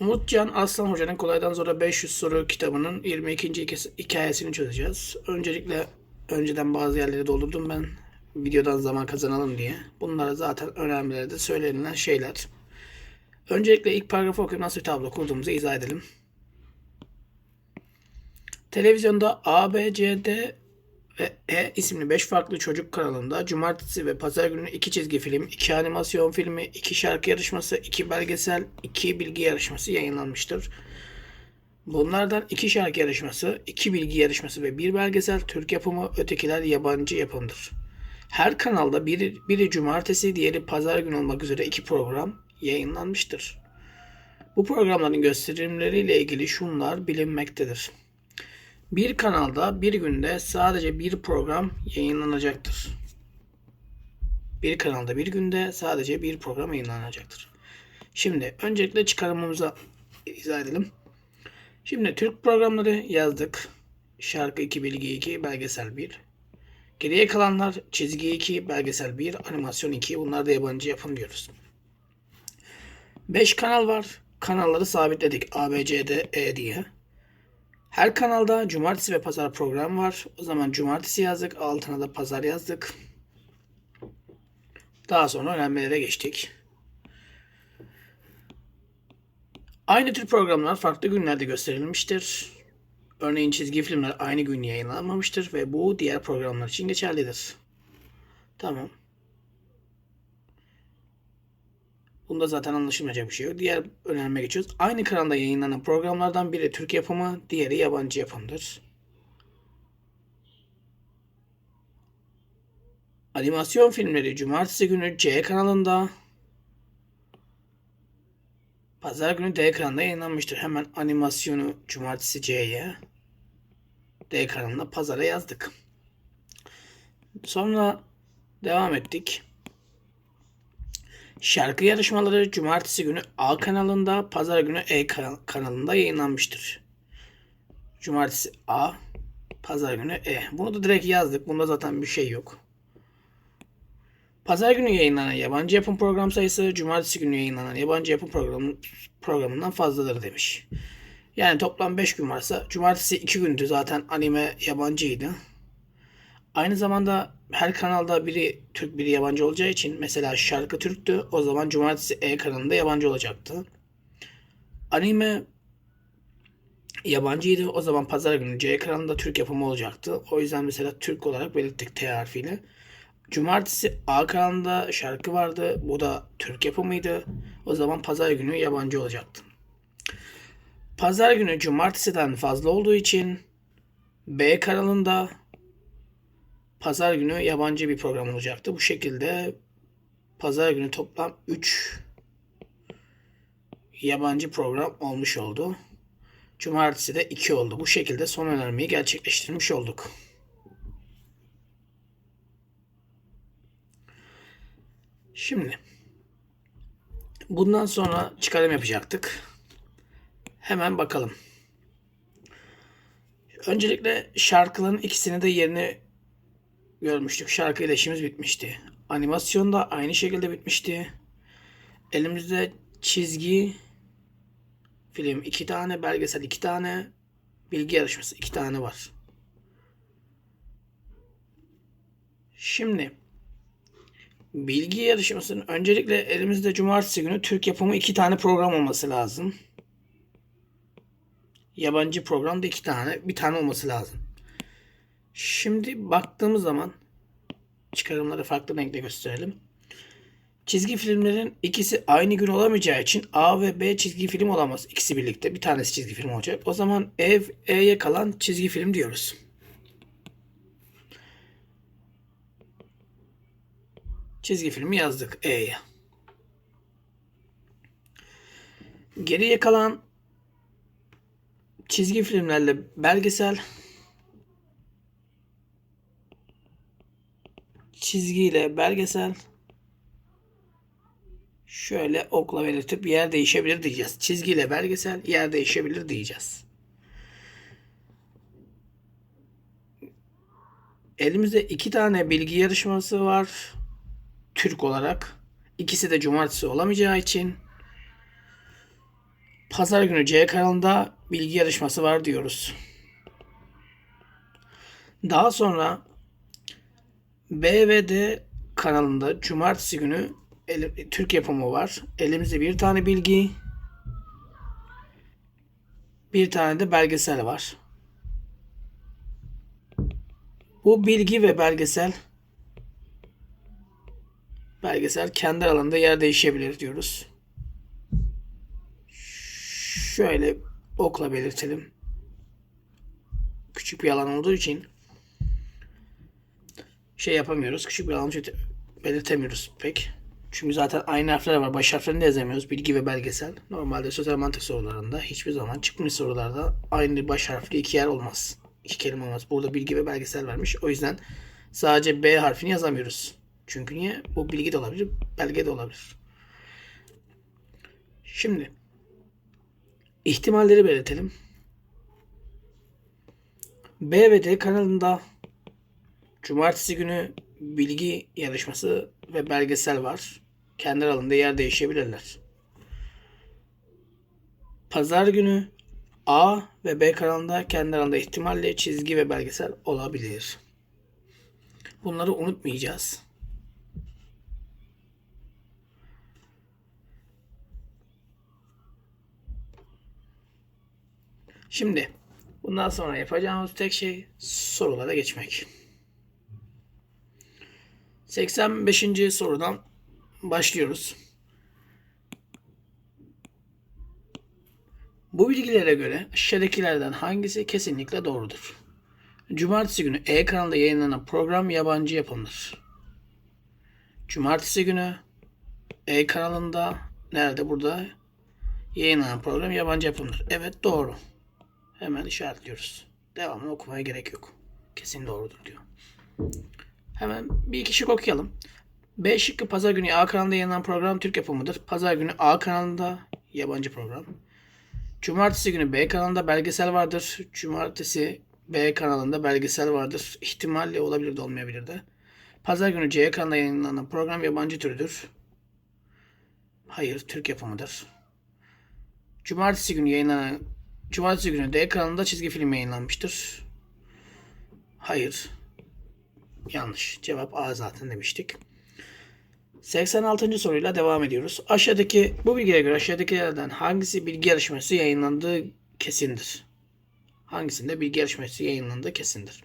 Umutcan Aslan Hoca'nın Kolaydan Zora 500 Soru kitabının 22. hikayesi- hikayesini çözeceğiz. Öncelikle önceden bazı yerleri doldurdum ben videodan zaman kazanalım diye. Bunlar zaten önemlileri de söylenilen şeyler. Öncelikle ilk paragrafı okuyup nasıl bir tablo kurduğumuzu izah edelim. Televizyonda A, B, C, D ve E isimli 5 farklı çocuk kanalında cumartesi ve pazar günü 2 çizgi film, 2 animasyon filmi, 2 şarkı yarışması, 2 belgesel, 2 bilgi yarışması yayınlanmıştır. Bunlardan 2 şarkı yarışması, 2 bilgi yarışması ve 1 belgesel Türk yapımı, ötekiler yabancı yapımdır. Her kanalda biri, biri cumartesi, diğeri pazar günü olmak üzere iki program yayınlanmıştır. Bu programların gösterimleriyle ilgili şunlar bilinmektedir. Bir kanalda bir günde sadece bir program yayınlanacaktır. Bir kanalda bir günde sadece bir program yayınlanacaktır. Şimdi öncelikle çıkarımımıza izah edelim. Şimdi Türk programları yazdık. Şarkı 2, bilgi 2, belgesel 1. Geriye kalanlar çizgi 2, belgesel 1, animasyon 2. Bunlar da yabancı yapım diyoruz. 5 kanal var. Kanalları sabitledik. A, B, C, D, E diye. Her kanalda cumartesi ve pazar program var. O zaman cumartesi yazdık. Altına da pazar yazdık. Daha sonra öğrenmelere geçtik. Aynı tür programlar farklı günlerde gösterilmiştir. Örneğin çizgi filmler aynı gün yayınlanmamıştır ve bu diğer programlar için geçerlidir. Tamam. Bunda zaten anlaşılmayacak bir şey yok. Diğer önerime geçiyoruz. Aynı kanalda yayınlanan programlardan biri Türk yapımı, diğeri yabancı yapımdır. Animasyon filmleri cumartesi günü C kanalında, pazar günü D kanalında yayınlanmıştır. Hemen animasyonu cumartesi C'ye, D kanalına pazara yazdık. Sonra devam ettik. Şarkı yarışmaları cumartesi günü A kanalında, pazar günü E kanal- kanalında yayınlanmıştır. Cumartesi A, pazar günü E. Bunu da direkt yazdık. Bunda zaten bir şey yok. Pazar günü yayınlanan yabancı yapım program sayısı cumartesi günü yayınlanan yabancı yapım programı, programından fazladır demiş. Yani toplam 5 gün varsa cumartesi 2 gündü zaten anime yabancıydı. Aynı zamanda her kanalda biri Türk biri yabancı olacağı için mesela şarkı Türktü o zaman cumartesi E kanalında yabancı olacaktı. Anime yabancıydı o zaman pazar günü C kanalında Türk yapımı olacaktı. O yüzden mesela Türk olarak belirttik T harfiyle. Cumartesi A kanalında şarkı vardı. Bu da Türk yapımıydı. O zaman pazar günü yabancı olacaktı. Pazar günü cumartesiden fazla olduğu için B kanalında pazar günü yabancı bir program olacaktı. Bu şekilde pazar günü toplam 3 yabancı program olmuş oldu. Cumartesi de 2 oldu. Bu şekilde son önermeyi gerçekleştirmiş olduk. Şimdi bundan sonra çıkarım yapacaktık. Hemen bakalım. Öncelikle şarkıların ikisini de yerini görmüştük. Şarkıyla işimiz bitmişti. Animasyon da aynı şekilde bitmişti. Elimizde çizgi film iki tane, belgesel iki tane, bilgi yarışması iki tane var. Şimdi bilgi yarışmasının öncelikle elimizde cumartesi günü Türk yapımı iki tane program olması lazım. Yabancı program da iki tane, bir tane olması lazım. Şimdi baktığımız zaman çıkarımları farklı renkle gösterelim. Çizgi filmlerin ikisi aynı gün olamayacağı için A ve B çizgi film olamaz. İkisi birlikte. Bir tanesi çizgi film olacak. O zaman E, E'ye kalan çizgi film diyoruz. Çizgi filmi yazdık E'ye. Geriye kalan çizgi filmlerle belgesel çizgiyle belgesel şöyle okla belirtip yer değişebilir diyeceğiz. Çizgiyle belgesel yer değişebilir diyeceğiz. Elimizde iki tane bilgi yarışması var. Türk olarak. İkisi de cumartesi olamayacağı için Pazar günü C kanalında bilgi yarışması var diyoruz. Daha sonra B ve D kanalında cumartesi günü el- Türk yapımı var. Elimizde bir tane bilgi, bir tane de belgesel var. Bu bilgi ve belgesel belgesel kendi alanında yer değişebilir diyoruz. Şöyle okla belirtelim. Küçük bir alan olduğu için şey yapamıyoruz. Küçük bir alan için belirtemiyoruz pek. Çünkü zaten aynı harfler var. Baş harflerini de yazamıyoruz. Bilgi ve belgesel. Normalde sözel mantık sorularında hiçbir zaman çıkmış sorularda aynı baş harfli iki yer olmaz. İki kelime olmaz. Burada bilgi ve belgesel vermiş. O yüzden sadece B harfini yazamıyoruz. Çünkü niye? Bu bilgi de olabilir, belge de olabilir. Şimdi ihtimalleri belirtelim. B ve D kanalında Cumartesi günü bilgi yarışması ve belgesel var. Kendi aralarında yer değişebilirler. Pazar günü A ve B kanalında kendi aralarında ihtimalle çizgi ve belgesel olabilir. Bunları unutmayacağız. Şimdi bundan sonra yapacağımız tek şey sorulara geçmek. 85. sorudan başlıyoruz. Bu bilgilere göre aşağıdakilerden hangisi kesinlikle doğrudur? Cumartesi günü E kanalında yayınlanan program yabancı yapımdır. Cumartesi günü E kanalında nerede burada yayınlanan program yabancı yapımdır. Evet doğru. Hemen işaretliyoruz. Devamını okumaya gerek yok. Kesin doğrudur diyor. Hemen bir iki şık okuyalım. B şıkkı pazar günü A kanalında yayınlanan program Türk yapımıdır. Pazar günü A kanalında yabancı program. Cumartesi günü B kanalında belgesel vardır. Cumartesi B kanalında belgesel vardır. İhtimalle olabilir de olmayabilir de. Pazar günü C kanalında yayınlanan program yabancı türüdür. Hayır, Türk yapımıdır. Cumartesi günü yayınlanan Cumartesi günü D kanalında çizgi film yayınlanmıştır. Hayır. Yanlış. Cevap A zaten demiştik. 86. soruyla devam ediyoruz. Aşağıdaki bu bilgiye göre aşağıdakilerden hangisi bilgi yarışması yayınlandığı kesindir? Hangisinde bilgi yarışması yayınlandığı kesindir?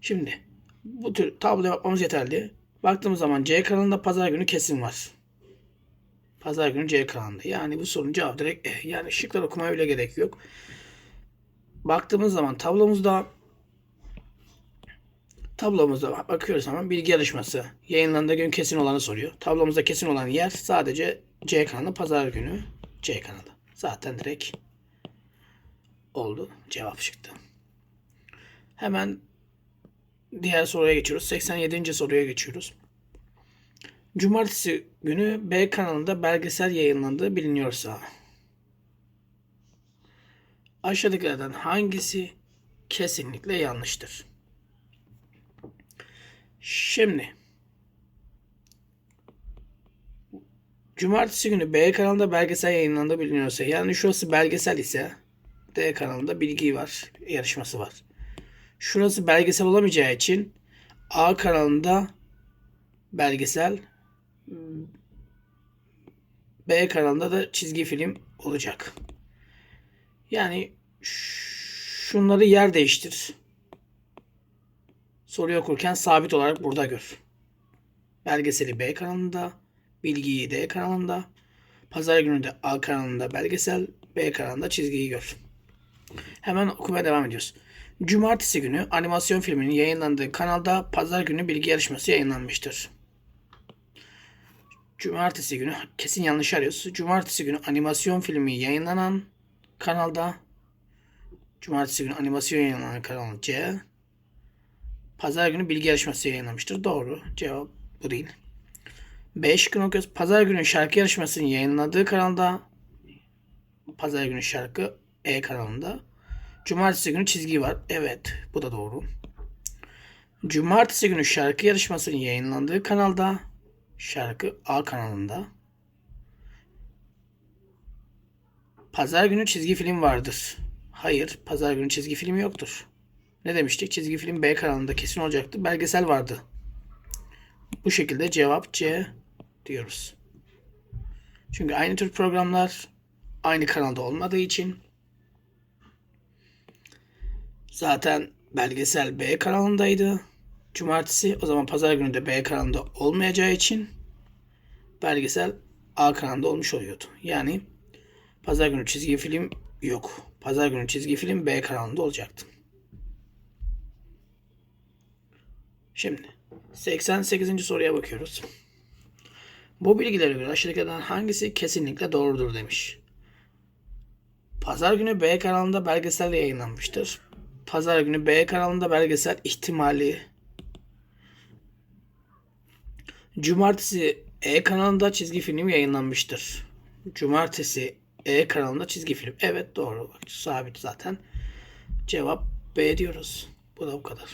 Şimdi bu tür tablo yapmamız yeterli. Baktığımız zaman C kanalında pazar günü kesin var. Pazar günü C kanalında. Yani bu sorunun cevabı direkt E. Yani şıklar okumaya bile gerek yok. Baktığımız zaman tablomuzda tablomuzda bakıyoruz hemen bilgi yarışması. Yayınlandığı gün kesin olanı soruyor. Tablomuzda kesin olan yer sadece C kanalı pazar günü C kanalı. Zaten direkt oldu. Cevap çıktı. Hemen diğer soruya geçiyoruz. 87. soruya geçiyoruz. Cumartesi günü B kanalında belgesel yayınlandığı biliniyorsa aşağıdakilerden hangisi kesinlikle yanlıştır? Şimdi Cumartesi günü B kanalında belgesel yayınlandığı biliniyorsa yani şurası belgesel ise D kanalında bilgi var, yarışması var. Şurası belgesel olamayacağı için A kanalında belgesel B kanalında da çizgi film olacak. Yani şunları yer değiştir. Soruyu okurken sabit olarak burada gör. Belgeseli B kanalında, bilgiyi D kanalında, pazar günü de A kanalında belgesel, B kanalında çizgiyi gör. Hemen okumaya devam ediyoruz. Cumartesi günü animasyon filminin yayınlandığı kanalda pazar günü bilgi yarışması yayınlanmıştır. Cumartesi günü kesin yanlış arıyoruz. Cumartesi günü animasyon filmi yayınlanan kanalda Cumartesi günü animasyon yayınlanan kanal C. Pazar günü bilgi yarışması yayınlamıştır. Doğru. Cevap bu değil. 5 gün okuyoruz. Pazar günü şarkı yarışmasının yayınladığı kanalda Pazar günü şarkı E kanalında. Cumartesi günü çizgi var. Evet. Bu da doğru. Cumartesi günü şarkı yarışmasının yayınlandığı kanalda şarkı A kanalında. Pazar günü çizgi film vardır. Hayır, pazar günü çizgi film yoktur. Ne demiştik? Çizgi film B kanalında kesin olacaktı. Belgesel vardı. Bu şekilde cevap C diyoruz. Çünkü aynı tür programlar aynı kanalda olmadığı için zaten belgesel B kanalındaydı. Cumartesi o zaman pazar günü de B kanalında olmayacağı için belgesel A kanalında olmuş oluyordu. Yani pazar günü çizgi film yok. Pazar günü çizgi film B kanalında olacaktı. Şimdi 88. soruya bakıyoruz. Bu bilgilere göre aşağıdakilerden hangisi kesinlikle doğrudur demiş. Pazar günü B kanalında belgesel yayınlanmıştır. Pazar günü B kanalında belgesel ihtimali. Cumartesi E kanalında çizgi film yayınlanmıştır. Cumartesi E kanalında çizgi film. Evet doğru. Sabit zaten. Cevap B diyoruz. Bu da bu kadar.